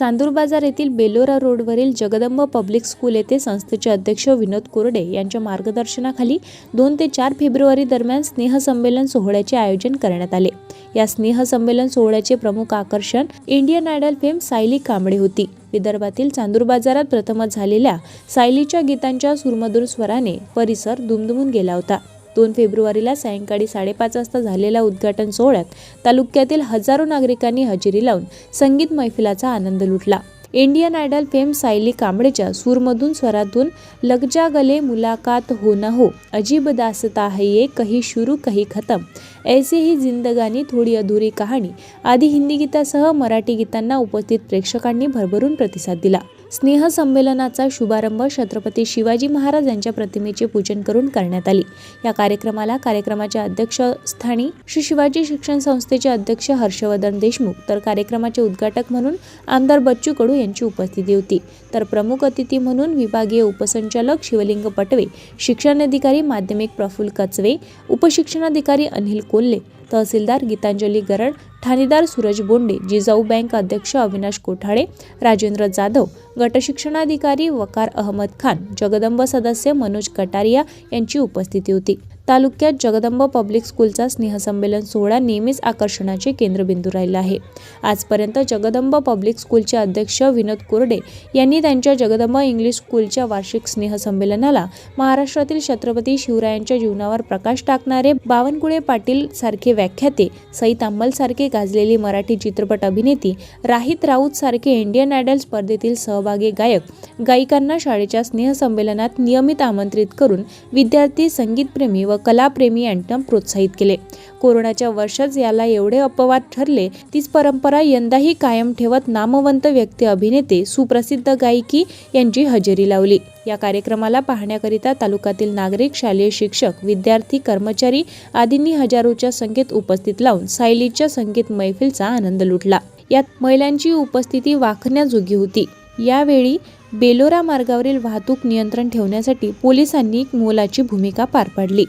चांदूर बाजार येथील बेलोरा रोडवरील जगदंब पब्लिक स्कूल येथे संस्थेचे अध्यक्ष विनोद कोरडे यांच्या मार्गदर्शनाखाली दोन ते चार फेब्रुवारी दरम्यान स्नेहसंमेलन सोहळ्याचे आयोजन करण्यात आले. या स्नेहसंमेलन सोहळ्याचे प्रमुख आकर्षण Indian idol fame Sayali Kamble होती. विदर्भातील चांदूर बाजारात प्रथमच झालेल्या सायलीच्या गीतांच्या सुरमधुर स्वराने परिसर दुमदुमून गेला होता. दोन फेब्रुवारीला सायंकाळी साडेपाच वाजता झालेल्या उद्घाटन सोहळ्यात तालुक्यातील हजारो नागरिकांनी हजेरी लावून संगीत मैफिलाचा आनंद लुटला. इंडियन आयडल फेम सायली कांबळेच्या सूरमधून स्वरातून लगजा गले मुलाकात हो ना हो अजीब दासता है ये कही शुरू कही खतम ऐसे ही जिंदगानी थोडी अधुरी कहाणी आदी हिंदी गीतासह मराठी गीतांना उपस्थित प्रेक्षकांनी भरभरून प्रतिसाद दिला. स्नेहसंमेलनाचा शुभारंभ छत्रपती शिवाजी महाराज यांच्या प्रतिमेचे पूजन करून करण्यात आली. या कार्यक्रमाला कार्यक्रमाच्या अध्यक्षस्थानी श्री शिवाजी शिक्षण संस्थेचे अध्यक्ष हर्षवर्धन देशमुख तर कार्यक्रमाचे उद्घाटक म्हणून आमदार बच्चू कडू यांची उपस्थिती होती. तर प्रमुख अतिथी म्हणून विभागीय उपसंचालक शिवलिंग पटवे शिक्षणाधिकारी माध्यमिक प्रफुल्ल कचवे उपशिक्षणाधिकारी अनिल कोल्हे तहसीलदार गीतांजली गरड ठाणेदार सूरज बोंडे जिजाऊ बँक अध्यक्ष अविनाश कोठाळे राजेंद्र जाधव गटशिक्षणाधिकारी वकार अहमद खान जगदंब सदस्य मनोज कटारिया यांची उपस्थिती होती. तालुक्यात जगदंब पब्लिक स्कूलचा स्नेहसंमेलन सोहळा नेहमीच आकर्षणाचे केंद्रबिंदू राहिला आहे. आजपर्यंत जगदंब पब्लिक स्कूलचे अध्यक्ष विनोद कोरडे यांनी त्यांच्या जगदंब इंग्लिश स्कूलच्या वार्षिक स्नेहसंमेलनाला महाराष्ट्रातील छत्रपती शिवरायांच्या जीवनावर प्रकाश टाकणारे बावनकुळे पाटील सारखे व्याख्याते सई तांबल सारखे गाजलेली मराठी चित्रपट अभिनेती राहित राऊत सारखे इंडियन आयडल स्पर्धेतील सहभागी गायक गायिकांना शाळेच्या स्नेहसंमेलनात नियमित आमंत्रित करून विद्यार्थी संगीतप्रेमी व कलाप्रेमी यांना प्रोत्साहित केले. कोरोनाच्या वर्षाच याला एवढे अपवाद ठरले तीच परंपरा यंदाही कायम ठेवत नामवंत व्यक्ती अभिनेते सुप्रसिद्ध गायकी यांची हजेरी लावली. या कार्यक्रमाला पाहण्याकरिता तालुक्यातील नागरिक शालेय शिक्षक विद्यार्थी कर्मचारी आदींनी हजारोच्या संख्येत उपस्थित लावून सायलीच्या संगीत मैफिलचा आनंद लुटला. यात महिलांची उपस्थिती वाखण्याजोगी होती. यावेळी बेलोरा मार्गावरील वाहतूक नियंत्रण ठेवण्यासाठी पोलिसांनी एक मोलाची भूमिका पार पाडली.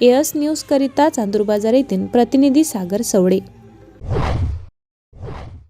एअस न्यूजकरिता चांदूरबाजार येथील प्रतिनिधी सागर सवडे